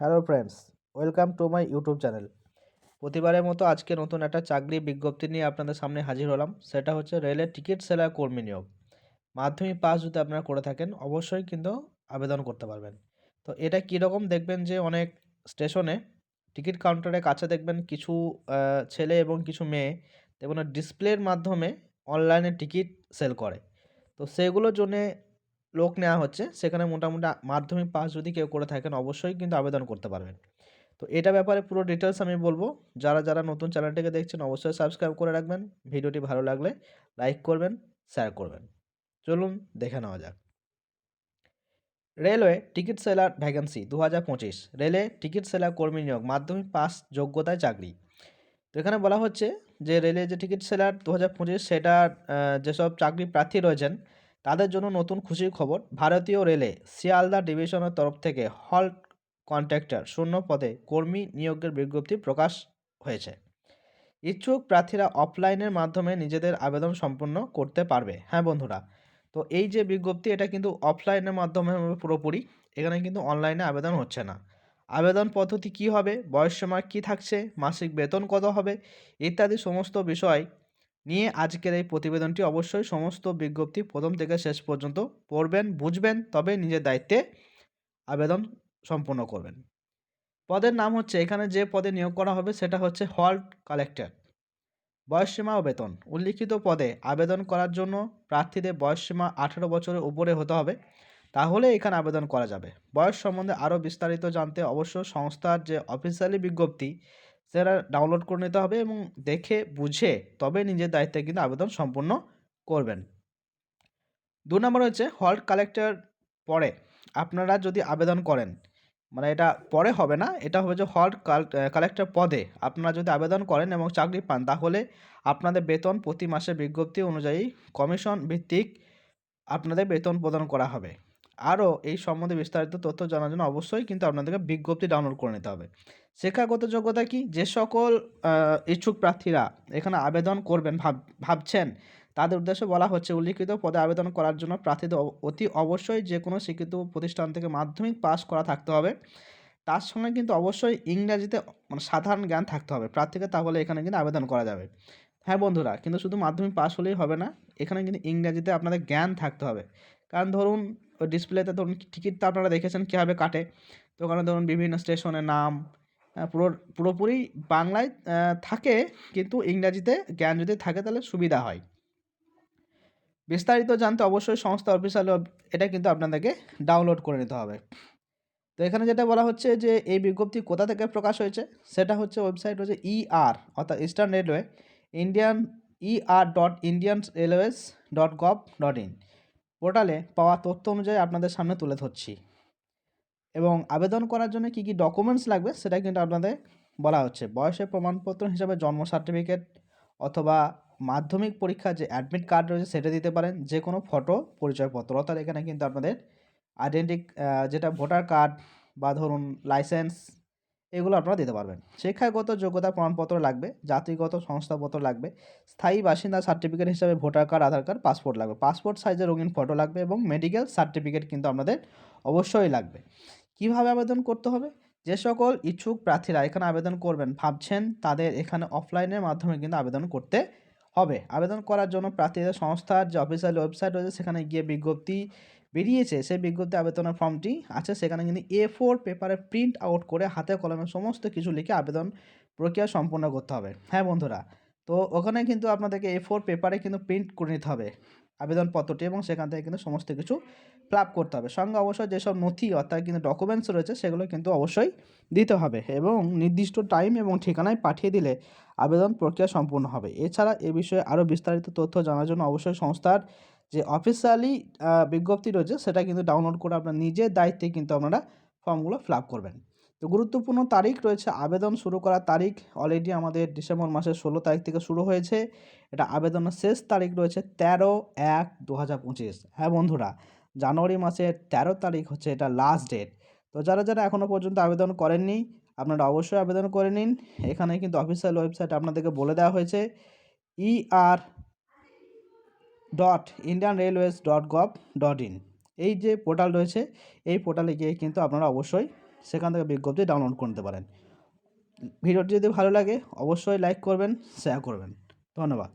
Hello friends, welcome to my YouTube channel. প্রতিবারের মতো আজকে নতুন একটা চাকরি বিজ্ঞপ্তি নিয়ে আপনাদের সামনে হাজির হলাম। সেটা হচ্ছে রেলের টিকিট সেলার কর্মী নিয়োগ। মাধ্যমিক পাস যদি আপনারা করে থাকেন, অবশ্যই কিন্তু আবেদন করতে পারবেন। তো এটা কীরকম দেখবেন যে অনেক স্টেশনে টিকিট কাউন্টারের কাছে দেখবেন কিছু ছেলে এবং কিছু মেয়ে দেখবেন ডিসপ্লের মাধ্যমে অনলাইনে টিকিট সেল করে। তো সেগুলোর জন্যে লোক নেওয়া হচ্ছে, সেখানে মোটামুটি মাধ্যমিক পাস যদি কেউ করে থাকেন, অবশ্যই কিন্তু আবেদন করতে পারবেন। তো এটা ব্যাপারে পুরো ডিটেলস আমি বলব। যারা যারা নতুন চ্যানেলটিকে দেখছেন, অবশ্যই সাবস্ক্রাইব করে রাখবেন। ভিডিওটি ভালো লাগলে লাইক করবেন শেয়ার করবেন। চলুন দেখে নেওয়া যাক। রেলওয়ে টিকিট সেলার ভ্যাকেন্সি দু হাজার পঁচিশ। রেলে টিকিট সেলার কর্মী নিয়োগ, মাধ্যমিক পাস যোগ্যতায় চাকরি। তো এখানে বলা হচ্ছে যে রেলে যে টিকিট সেলার দু হাজার পঁচিশ যেসব চাকরি প্রার্থী রয়েছেন তাদের জন্য নতুন খুশির খবর, ভারতীয় রেলে শিয়ালদা ডিভিশনের তরফ থেকে হল কন্ট্রাক্টর শূন্য পদে কর্মী নিয়োগের বিজ্ঞপ্তি প্রকাশ হয়েছে। ইচ্ছুক প্রার্থীরা অফলাইনের মাধ্যমে নিজেদের আবেদন সম্পন্ন করতে পারবে। হ্যাঁ বন্ধুরা, তো এই যে বিজ্ঞপ্তি, এটা কিন্তু অফলাইনের মাধ্যমে পুরোপুরি, এখানে কিন্তু অনলাইনে আবেদন হচ্ছে না। আবেদন পদ্ধতি কি হবে বয়সসীমা কি থাকছে, মাসিক বেতন কত হবে, ইত্যাদি সমস্ত বিষয় নিয়ে আজকের এই প্রতিবেদনটি অবশ্যই সমস্ত বিজ্ঞপ্তি প্রথম থেকে শেষ পর্যন্ত পড়বেন, বুঝবেন, তবে নিজের দায়িত্বে আবেদন সম্পূর্ণ করবেন। পদের নাম হচ্ছে, এখানে যে পদে নিয়োগ করা হবে সেটা হচ্ছে হল্ট কালেক্টর। বয়সসীমা ও বেতন। উল্লিখিত পদে আবেদন করার জন্য প্রার্থীদের বয়সসীমা আঠেরো বছরের উপরে হতে হবে। তাহলে এখানে আবেদন করা যাবে। বয়স সম্বন্ধে আরও বিস্তারিত জানতে অবশ্য সংস্থার যে অফিসিয়ালি বিজ্ঞপ্তি সেটা ডাউনলোড করে নিতে হবে এবং দেখে, বুঝে তবে নিজের দায়িত্বে কিন্তু আবেদন সম্পূর্ণ করবেন। দু নম্বর হচ্ছে হল্ট কালেক্টর পরে আপনারা যদি আবেদন করেন মানে এটা পরে হবে না, এটা হবে যে হল্ট কালেক্টর পদে আপনারা যদি আবেদন করেন এবং চাকরি পান, তাহলে আপনাদের বেতন প্রতি মাসে বিজ্ঞপ্তি অনুযায়ী কমিশন ভিত্তিক আপনাদের বেতন প্রদান করা হবে। আরও এই সম্বন্ধে বিস্তারিত তথ্য জানার জন্য অবশ্যই কিন্তু আপনাদেরকে বিজ্ঞপ্তি ডাউনলোড করে নিতে হবে। শিক্ষাগত যোগ্যতা কি? যে সকল ইচ্ছুক প্রার্থীরা এখানে আবেদন করবেন, ভাব, ভাবছেন, তাদের উদ্দেশ্যে বলা হচ্ছে উল্লিখিত পদে আবেদন করার জন্য প্রার্থীদের অতি অবশ্যই যে কোনো স্বীকৃত প্রতিষ্ঠান থেকে মাধ্যমিক পাস করা থাকতে হবে। তার সঙ্গে কিন্তু অবশ্যই ইংরাজিতে মানে সাধারণ জ্ঞান থাকতে হবে। প্রার্থীকে তাহলে এখানে কিন্তু আবেদন করা যাবে। হ্যাঁ বন্ধুরা, কিন্তু শুধু মাধ্যমিক পাস হলেই হবে না, এখানে কিন্তু ইংরাজিতে আপনাদের জ্ঞান থাকতে হবে। কারণ ধরুন ডিসপ্লেতে ধরুন টিকিট তো আপনারা দেখেছেন কীভাবে কাটে? তো ওখানে ধরুন বিভিন্ন স্টেশনের নাম পুরো, পুরোপুরি বাংলায় থাকে কিন্তু ইংরাজিতে জ্ঞান যদি থাকে তাহলে সুবিধা হয়। বিস্তারিত জানতে অবশ্যই সংস্থা অফিসিয়াল এটা কিন্তু আপনাদেরকে ডাউনলোড করে নিতে হবে। তো এখানে যেটা বলা হচ্ছে যে, এই বিজ্ঞপ্তি কোথা থেকে প্রকাশ হয়েছে? সেটা হচ্ছে ওয়েবসাইট হচ্ছে ইআর অর্থাৎ eastern railway Indian ER dot Indian railways dot gov dot in পোর্টালে পাওয়া তথ্য অনুযায়ী আপনাদের সামনে তুলে ধরছি। এবং আবেদন করার জন্য কী কী ডকুমেন্টস লাগবে সেটা কিন্তু আপনাদের বলা হচ্ছে। বয়সের প্রমাণপত্র হিসাবে জন্ম সার্টিফিকেট অথবা মাধ্যমিক পরীক্ষার যে অ্যাডমিট কার্ড রয়েছে সেটা দিতে পারেন। যে কোনো ফটো, পরিচয়পত্র। অর্থাৎ এখানে কিন্তু আপনাদের আইডেন্টি যেটা ভোটার কার্ড বা ধরুন লাইসেন্স এগুলো আপনারা দিতে পারবেন। শিক্ষাগত যোগ্যতা প্রমাণপত্র লাগবে, জাতিগত সংস্থাপত্র লাগবে, স্থায়ী বাসিন্দা সার্টিফিকেট হিসাবে voter card Aadhaar card passport লাগবে। পাসপোর্ট সাইজের রঙিন ফটো লাগবে এবং মেডিকেল সার্টিফিকেট কিন্তু আপনাদের অবশ্যই লাগবে। কীভাবে আবেদন করতে হবে? যে সকল ইচ্ছুক প্রার্থীরা এখানে আবেদন করবেন, ভাবছেন তাদের এখানে অফলাইনের মাধ্যমে কিন্তু আবেদন করতে হবে। আবেদন করার জন্য প্রার্থীদের সংস্থার যে অফিসিয়াল ওয়েবসাইট রয়েছে, সেখানে গিয়ে বিজ্ঞপ্তি বেরিয়েছে সেই বিজ্ঞপ্তি আবেদনের ফর্মটি আছে। সেখানে কিন্তু এ ফোর পেপারে প্রিন্ট আউট করে হাতে কলমে সমস্ত কিছু লিখে আবেদন প্রক্রিয়া সম্পূর্ণ করতে হবে। হ্যাঁ বন্ধুরা, তো ওখানে কিন্তু আপনাদেরকে এ ফোর পেপারে কিন্তু প্রিন্ট করে নিতে হবে আবেদনপত্রটি এবং সেখান থেকে কিন্তু সমস্ত কিছু ফিল আপ করতে হবে। সঙ্গে অবশ্যই যেসব নথি অর্থাৎ কিন্তু ডকুমেন্টস রয়েছে সেগুলো কিন্তু অবশ্যই দিতে হবে এবং নির্দিষ্ট টাইম এবং ঠিকানায় পাঠিয়ে দিলে আবেদন প্রক্রিয়া সম্পূর্ণ হবে। এছাড়া এ বিষয়ে আরও বিস্তারিত তথ্য জানার জন্য অবশ্যই সংস্থার যে অফিসিয়ালি বিজ্ঞপ্তি রয়েছে, সেটা কিন্তু ডাউনলোড করে আপনার নিজের দায়িত্বে কিন্তু আপনারা ফর্মগুলো ফিল করবেন। তো গুরুত্বপূর্ণ তারিখ রয়েছে, আবেদন শুরু করার তারিখ। অলরেডি আমাদের ডিসেম্বর মাসের ষোলো তারিখ থেকে শুরু হয়েছে। এটা আবেদনের শেষ তারিখ রয়েছে তেরো এক দু হাজার পঁচিশ। হ্যাঁ বন্ধুরা, জানুয়ারি মাসের তেরো তারিখ হচ্ছে এটা লাস্ট ডেট তো যারা যারা এখনও পর্যন্ত আবেদন করেননি, আপনারা অবশ্যই আবেদন করে নিন। এখানে কিন্তু অফিসিয়াল ওয়েবসাইট আপনাদেরকে বলে দেওয়া হয়েছে। E ER dot Indian railways dot gov dot in এই যে পোর্টাল রয়েছে, এই পোর্টালে গিয়ে কিন্তু আপনারা অবশ্যই সেখান থেকে বিজ্ঞপ্তি ডাউনলোড করতে পারেন। ভিডিওটি যদি ভালো লাগে, অবশ্যই লাইক করবেন শেয়ার করবেন। ধন্যবাদ।